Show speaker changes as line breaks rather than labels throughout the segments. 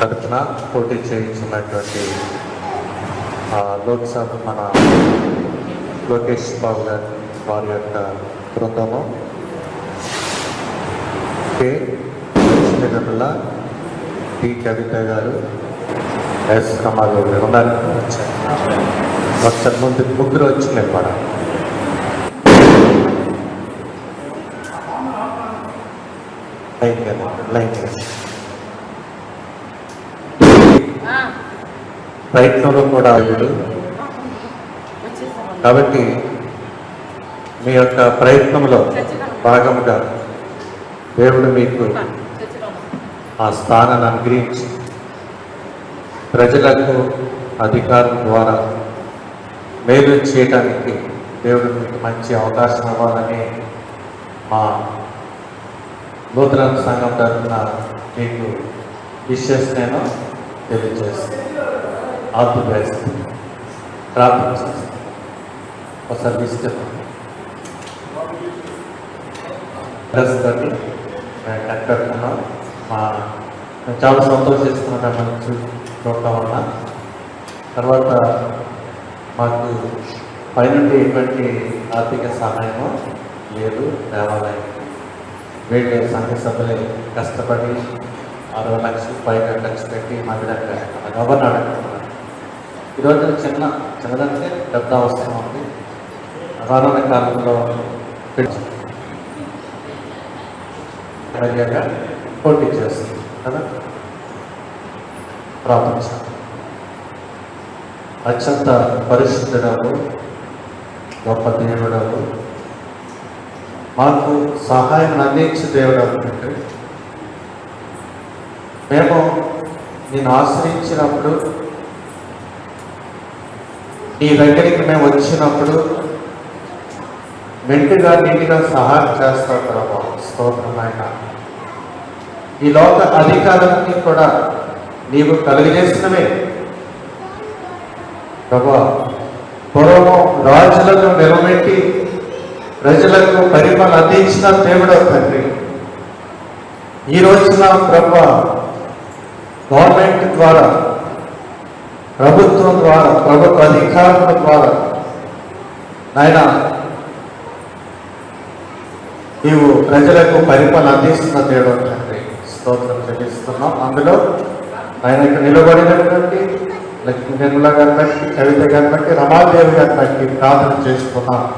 తరఫున పోటీ చేయించున్నటువంటి లోక్సభ మన లోకేష్ బాబు గారి వారి యొక్క బృందము. కే. లక్ష్మీరమల పి. కవిత గారు ఎస్. కమాల్ గారు ఉన్నారు. ఒకసారి ముందు ముగ్గురు వచ్చినాయి కూడా లైన్ కదా లైన్ కదా ప్రయత్నంలో కూడా వీడు కాబట్టి మీ యొక్క ప్రయత్నంలో భాగముగా దేవుడు మీకు ఆ స్థానాన్ని అనుగ్రహించి ప్రజలకు అధికారం ద్వారా మేలు చేయడానికి దేవుడు మీకు మంచి అవకాశం ఇవ్వాలని మా నూతన సంఘం తరఫున మీకు విషెస్ నేను తెలియజేస్తాను ఆర్థిక ది ప్రార్థన ఒకసారి తీసుకెళ్తాను ప్రస్తుతాన్ని మా మేము చాలా సంతోషిస్తున్నాం మనం చూ చూడటం వల్ల తర్వాత మాకు పైనుండి ఎటువంటి ఆర్థిక సహాయము లేదు దేవాలయం వీళ్ళు సంఘ సభ్యులు కష్టపడి అరవై లక్షలు పైగా ఖర్చు పెట్టి మా విధంగా గవర్న అడుగుతున్నారు ఈరోజు చిన్న చిన్నదంటే పెద్ద అవసరం ఉంది. రానున్న కాలంలో పిలిచి పోటీ చేస్తుంది కదా? ప్రార్థించాలి అత్యంత పరిశుద్ధుడము గొప్ప దేవుడము మాకు సహాయం అందించే దేవుడు అనుకుంటే మేము నేను ఆశ్రయించినప్పుడు నీ దగ్గరికి మేము వచ్చినప్పుడు మెంటుగా నీటిగా సహాయం చేస్తాడు ప్రభా స్తోత్రం ఆయన ఈ లోక అధికారాన్ని కూడా నీవు కలుగజేసినవే. ప్రభా పూర్వము రాజులను నిలబెట్టి ప్రజలకు పరిపాలన అందించిన దేవుడు తండ్రి. ఈ రోజున ప్రభా గవర్నమెంట్ ద్వారా ప్రభుత్వం ద్వారా ప్రభుత్వ అధికారుల ద్వారా. నాయన నీవు ప్రజలకు పరిపాలన అందిస్తున్న దేవుడు తండ్రి. స్తోత్రం చెల్లిస్తున్నాం. అందులో ఆయన నిలబడినటువంటి లక్ష్మీ నిర్మల గారి బట్టి కవిత గారి బట్టి రమాదేవి గారి బట్టి ప్రార్థన చేసుకున్నాం.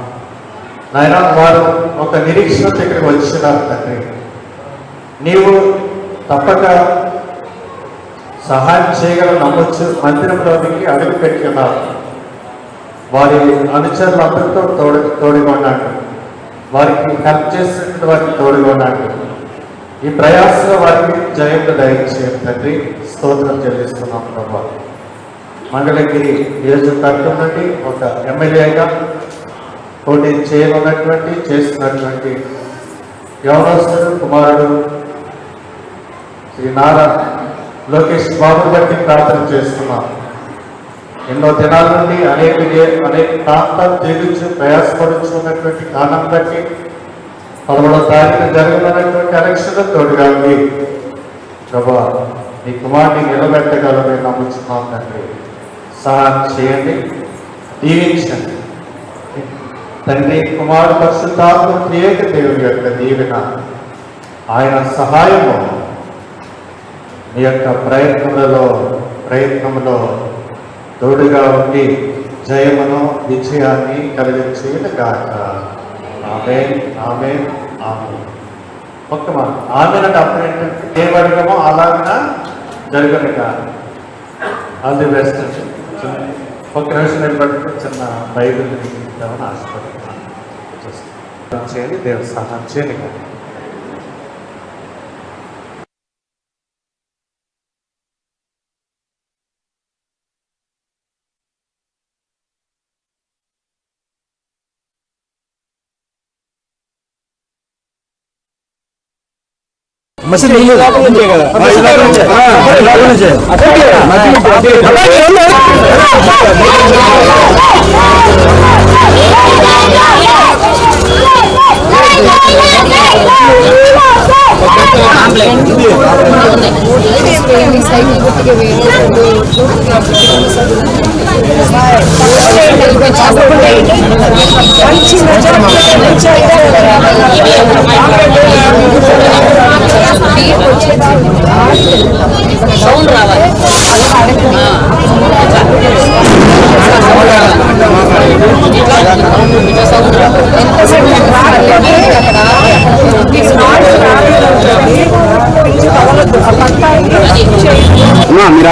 నాయన వారు ఒక నిరీక్షణ ఇక్కడికి వచ్చినారు తండ్రి. నీవు తప్పక సహాయం చేయగల నమ్మొచ్చు మందిరంలోనికి అడుగు పెట్టుకున్నారు. వారి అనుచరులందరితో తోడు తోడుగొన్నాడు వారికి హెల్ప్ చేసినటువంటి వారికి తోడుగొన్నాడు ఈ ప్రయాసంలో వారికి జయంతో దయచేయండి తండ్రి స్తోత్రం చెల్లిస్తున్నాం ప్రభా. మంగళగిరి నియోజకవర్గం నుండి ఒక ఎమ్మెల్యేగా పోటీ చేయనున్నటువంటి చేస్తున్నటువంటి యవనస్తుడు కుమారుడు శ్రీ నారా లోకేష్ బాబు బట్టి ప్రార్థన చేస్తున్నాం. ఎన్నో దినాల నుండి అనేక అనేక ప్రాంతాలు జీవించి ప్రయాసపడుచున్నటువంటి కారణం బట్టి పదమూడవ తారీఖున జరగనున్నటువంటి ఎలక్షన్ తోడుగా ఉంది ప్రభా నీ కుమార్ని నిలబెట్టగలమే నమ్ముతున్నాం తండ్రి. సహాయం చేయండి దీవించండి. తండ్రి కుమారు పరిశుద్ధాత్మ ప్రియేక దేవుని యొక్క దీవెన. ఆయన సహాయము. మీ యొక్క ప్రయత్నములలో ప్రయత్నములో తోడుగా ఉండి జయమును విజయాన్ని కలిగించేది గాక ఆమె ఆమె ఆమె ఒక్క ఆమె అప్పుడు ఏంటంటే ఏ వర్గమో అలాగా జరగను కాదు ఆల్ ది బెస్ట్ ఒక నిమిషం నిలబడి చిన్న బైబిల్ ఇద్దామని ఆశపడుతున్నాను. చేయండి. దేవుడు సహాయం చేయండి.
మసీద్ ముందు లోపల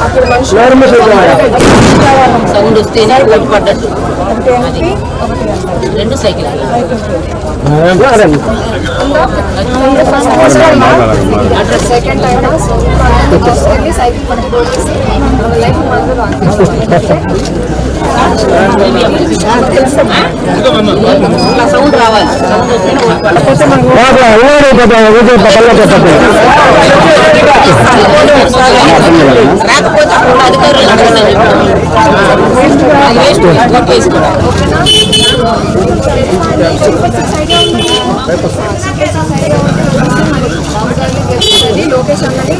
నోరమ్మ చెప్పమ్మయ్యా
సౌండ్ వస్తేనే ఓటు పడ్డట్టు. అది. రెండు సైకిల్.
సెకండ్ టైం వెళ్ళి సైకిల్ పట్టుకోవచ్చేసి లైఫ్ మందులు
అట్లా సౌండ్ రావాలి. సౌండ్ వస్తేనే రాకపోతే అధికారులు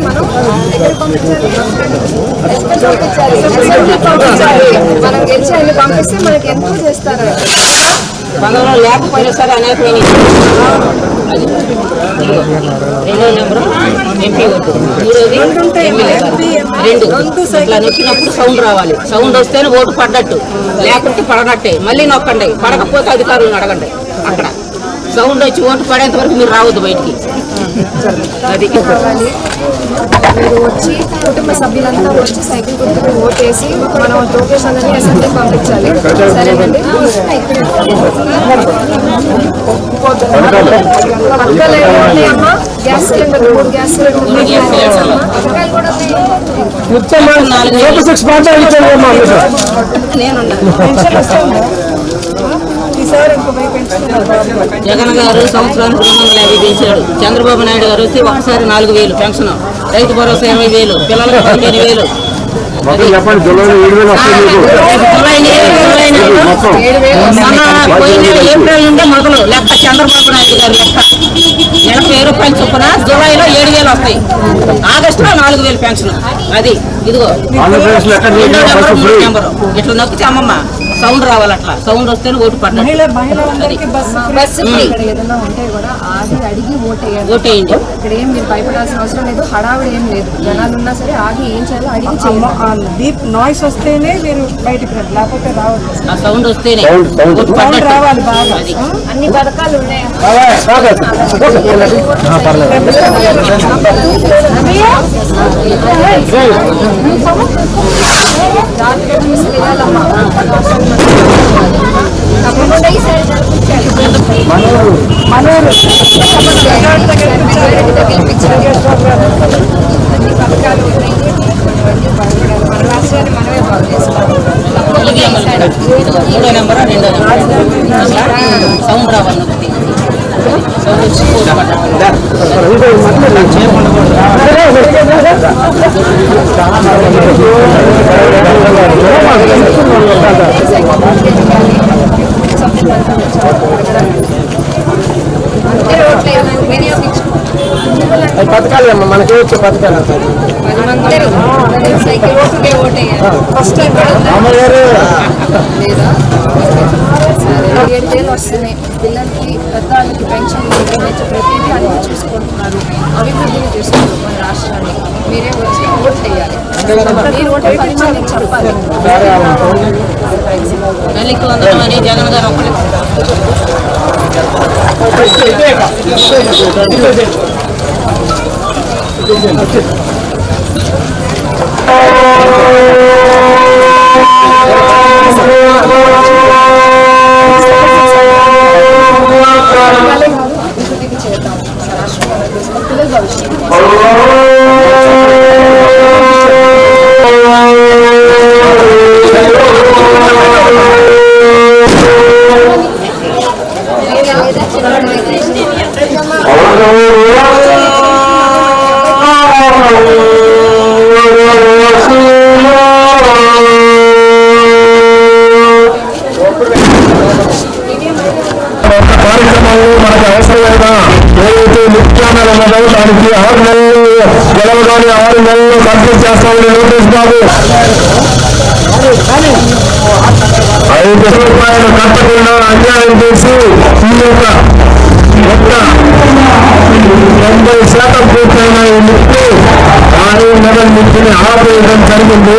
మనం పంపించాలి మనం గెలిచి ఆయన పంపిస్తే మనకి ఎంతో చేస్తారు.
మనలో లేకపోయినా సరే అనేకమైన. రెండో నెంబరు ఎంపీ ఓటు. మూడోది. రెండు ఇట్లా నొక్కినప్పుడు సౌండ్ రావాలి. సౌండ్ వస్తేనే ఓటు పడ్డట్టు. లేకుంటే పడనట్టే. మళ్ళీ నొక్కండి. పడకపోతే అధికారులను అడగండి. అక్కడ సౌండ్ వచ్చి ఓటు పడేంత వరకు మీరు రావద్దు బయటికి. అది
మీరు వచ్చి కుటుంబ సభ్యులంతా వచ్చి సైకిల్ గుర్తుకు ఓటేసి మనం లొకేషన్ అని అసెంబ్లీ పంపించాలి. సరేనండి. ఉన్నాయమ్మా గ్యాస్ సిలిండర్ మూడు గ్యాస్ సిలిండర్ కూడా
నేనున్నాను
పెన్షన్ వస్తుందా? ఈసారి ఇంకో వెయ్యి పెన్షన్
జగన్ గారు సంవత్సరానికి రెండు వందల యాభై పెంచాడు. చంద్రబాబు నాయుడు గారు వస్తే ఒకసారి నాలుగు వేలు పెన్షన్. రైతు భరోసా ఇరవై వేలు పిల్లలకు పదిహేను వేలు. ఏప్రిల్ నుండి మొదలు లెక్క చంద్రబాబు నాయుడు గారు లెక్క. నెలకు వెయ్యి రూపాయలు చొప్పున జూలైలో ఏడు వేలు వస్తాయి. ఆగస్టులో నాలుగు వేలు పెన్షన్. అది ఇదిగో. ఇట్లా నొక్కితే అమ్మమ్మ. సౌండ్ రావాలి అట్లా. సౌండ్ వస్తేనే ఓటు అది.
బస్సు ఇక్కడ ఏదైనా ఉంటే కూడా ఆగి అడిగి ఓటేయాలి.
ఓటేయండి.
ఇక్కడ ఏం మీరు భయపడాల్సిన అవసరం లేదు హడావిడి ఏం లేదు. జనాలు ఉన్నా సరే ఆగి ఏం చేయాలో అడిగి చేయాలి.
డీప్ నాయిస్ వస్తేనే మీరు బయటకు రండి లేకపోతే రావద్దు.
ఆ సౌండ్ వస్తేనే
సౌండ్ సౌండ్.
ఓటు
రావాలి బాగా.
అది.
అన్ని పథకాలు ఉన్నాయి? జాగ్రత్తగా చూసి వెళ్ళాలమ్మా తప్పకుండా ఈసారి జరిపించాలి మనోరు గెలిపించాలి అన్ని పథకాలు ఉన్నాయి మన రాష్ట్రాన్ని మనమే బాగు చేసుకోవాలి
ఇది అమలు ఇదిగో మూడో నెంబర్ రెండో నెంబర్. అట్లా సౌండ్ రావాలి
పథకాలు అమ్మ మనకి వచ్చే పథకాలు.
ఫస్ట్
అమ్మగారు.
ఏడు వేలు వస్తున్నాయి. పిల్లలకి పెద్దవాళ్ళకి పెన్షన్ ప్రతిదీ అన్ని చూసుకుంటున్నారు. అభివృద్ధిని చూస్తున్నారు మన రాష్ట్రాన్ని. మీరే వచ్చి ఓట్ వేయాలి. మీరు? ఓటు మందికి చెప్పాలి.
జగన్ గారు ఒకళ్ళు
ছেড়ে দাও। ভালো সময় ముఖ్యమైన ఉన్నదో దానికి ఆరు నెలలు గెలవగానే ఆరు నెలలు కంప్లీట్ చేస్తామని లోకేష్ బాబు. ఐదు రూపాయలు కట్టకుండా అన్యాయం చేసి ఈ యొక్క మొత్త తొంభై శాతం పూర్తయిన ఈ ముక్కు ఆరు నెలల నుంచి ఆపేయడం జరిగింది.